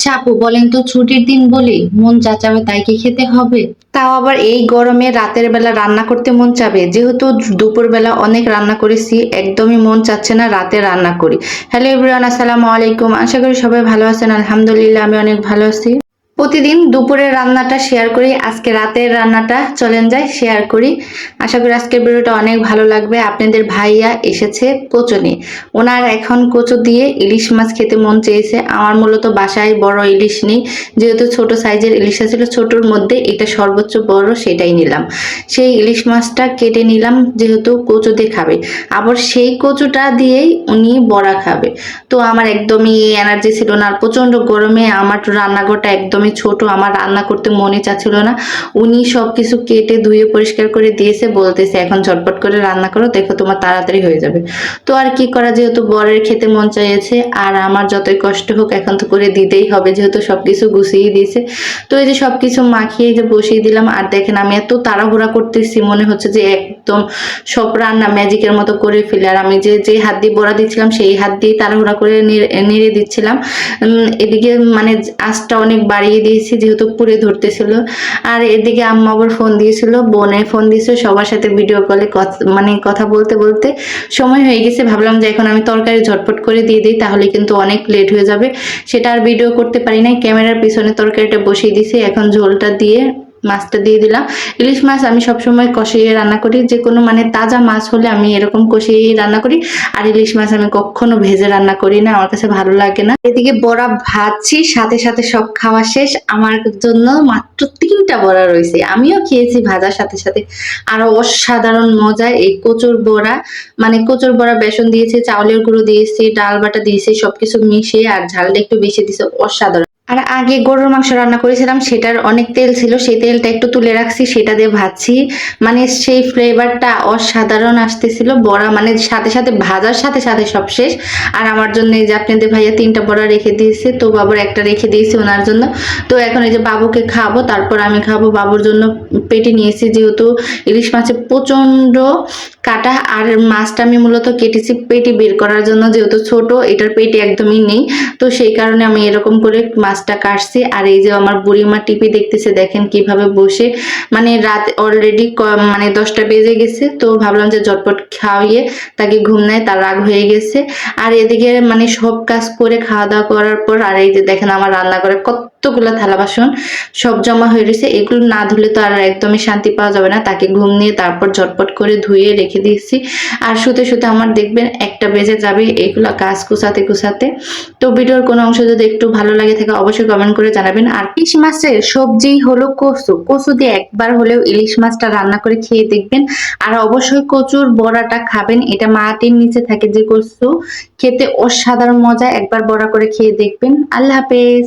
আচ্ছা আপু, বলেন তো ছুটির দিন বলে, মন যা চাবে তাই কি খেতে হবে? তাও আবার এই গরমে রাতের বেলা রান্না করতে মন চাবে। যেহেতু দুপুরবেলা অনেক রান্না করেছি, একদমই মন চাচ্ছে না রাতে রান্না করি। হ্যালো ইবরান আসসালামু আলাইকুম। আশা করি সবাই ভালো আছেন। আলহামদুলিল্লাহ, আমি অনেক ভালো আছি। প্রতিদিন দুপুরের রান্নাটা শেয়ার করি, আজকে রাতের রান্নাটা চলেন যাই শেয়ার করি। আশা করি আজকের ভিডিওটা অনেক ভালো লাগবে। আপনাদের ভাইয়া এসেছে কচু নিয়ে ওনার এখন কচু দিয়ে ইলিশ মাছ খেতে মন চেয়েছে। আমার মূলত বাসায় বড় ইলিশ নেই। যেহেতু ছোট সাইজের ইলিশ ছিল ছোটর মধ্যে এটা সর্বোচ্চ বড় সেটাই নিলাম। সেই ইলিশ মাছটা কেটে নিলাম, যেহেতু কচু দিয়ে খাবে। আবার সেই কচুটা দিয়েই উনি বড়া খাবে। তো আমার একদমই এনার্জি ছিল না। আর প্রচণ্ড গরমে আমার রান্নাঘরটা একদমই ছোট, আমার রান্না করতে মনে চাচ্ছিল না। উনি সব কিছু কেটে ধুয়ে পরিষ্কার করে দিয়েছে, বলতেছে, এখন ঝটপট করে রান্না করো, দেখো তোমার তাড়াতাড়ি হয়ে যাবে। তো আর কি করা, যেহেতু বরের খেতে মন চাইছে, আর আমার যতই কষ্ট হোক, এখন তো করে দিতেই হবে, যেহেতু সবকিছু গুছিয়ে দিয়েছে। তো এই যে সবকিছু মাখিয়ে যে বসিয়ে দিলাম, আর দেখেন আমি এত তাড়াহুড়া করতেছি, মনে হচ্ছে যে একদম সব রান্না ম্যাজিকের মতো করে ফেলে। আর আমি যে যে হাত দিয়ে বড়া দিচ্ছিলাম, সেই হাত দিয়ে তাড়াহুড়া করে নেড়ে- নেড়ে দিচ্ছিলাম। এদিকে মানে আঁচটা অনেক বাড়িয়ে দিয়েছি যেহেতু পুরে ধরতেছিল। আর এদিকে আম্মা আবার ফোন দিয়েছিল, বোনে ফোন দিয়েছিল সবার সাথে ভিডিও কলে মানে কথা বলতে বলতে সময় হয়ে গেছে, ভাবলাম যে এখন আমি তরকারি ঝটপট করে দিয়ে দিই, তাহলে কিন্তু অনেক লেট হয়ে যাবে। সেটা আর ভিডিও করতে পারি নাই, ক্যামেরার পিছনে তরকারিটা বসিয়ে দিয়েছি, এখন ঝোলটা দিয়ে মাছটা দিয়ে দিলাম। ইলিশ মাছ আমি সবসময় কষিয়ে রান্না করি। যে কোনো মানে তাজা মাছ হলে আমি এরকম কষিয়ে রান্না করি। আর ইলিশ মাছ আমি কখনো ভেজে রান্না করি না, আমার কাছে ভালো লাগে না। এদিকে বড়া ভাজছি, সাথে সাথে সব খাওয়া শেষ। আমার জন্য মাত্র তিনটা বড়া রয়েছে। আমিও খেয়েছি ভাজার সাথে সাথে। আর অসাধারণ মজা এই কচুর বড়া। মানে কচুর বড়া বেসন দিয়েছে, চাউলের গুঁড়ো দিয়েছি, ডাল বাটা দিয়েছি, সবকিছু মিশিয়ে আর ঝালটা একটু বেশি দিয়েছে। অসাধারণ। আর আগে গরুর মাংস রান্না করেছিলাম, সেটার অনেক তেল ছিল, সেই তেলটা একটু তুলে রাখছি, সেটা দিয়ে ভাজছি। মানে সেই ফ্লেভারটা অসাধারণ আসতেছিল, বড়া মানে সাথে সাথে ভাজার সাথে সাথে সব শেষ। আর আমার জন্য এই যে আপনাদের ভাইয়া তিনটা বড়া রেখে দিয়েছে, তো বাবুর একটা রেখে দিয়েছি ওনার জন্য। তো এখন এই যে বাবুকে খাব, তারপর আমি খাব, বাবুর জন্য পেটে নিয়েছি, যেহেতু ইলিশ মাছে প্রচণ্ড কাটা আর মাছটা আমি মূলত কেটেছি পেটি বের করার জন্য, যেহেতু ছোট, এটার পেটি একদমই নেই। তো সেই কারণে আমি এরকম করে মাছটা কাটছি। আর এই যে আমার বুড়িমা টিপি দেখতেছে, দেখেন কীভাবে বসে। মানে রাত অলরেডি মানে দশটা বেজে গেছে, তো ভাবলাম যে ঝটপট খাওয়িয়ে তাকে ঘুম নেয়, তার রাগ হয়ে গেছে। আর এদিকে মানে সব কাজ করে খাওয়া দাওয়া করার পর, আর এই যে দেখেন আমার রান্না করে কতগুলো থালা বাসন সব জমা হয়ে রয়েছে, এগুলো না ধুলে তো আর একদমই শান্তি পাওয়া যাবে না। তাকে ঘুম নিয়ে তারপর ঝটপট করে ধুয়ে রেখে দিয়েছি। আর শুতে শুতে আমার দেখবেন একটা বেজে যাবে এগুলো কাজ কুচাতে কুচাতে তো ভিডিওর কোনো অংশ যদি একটু ভালো লাগে থাকে অবশ্যই কমেন্ট করে জানাবেন। আর ইলিশ মাছের সবজি হলো কচু। কচু দিয়ে একবার হলেও ইলিশ মাছটা রান্না করে খেয়ে দেখবেন। আর অবশ্যই কচুর বড়াটা খাবেন, এটা মাটির নিচে থাকে যে কচু। খেতে অসাধারণ মজা, একবার বড়া করে খেয়ে দেখবেন। আল্লাহ হাফেজ।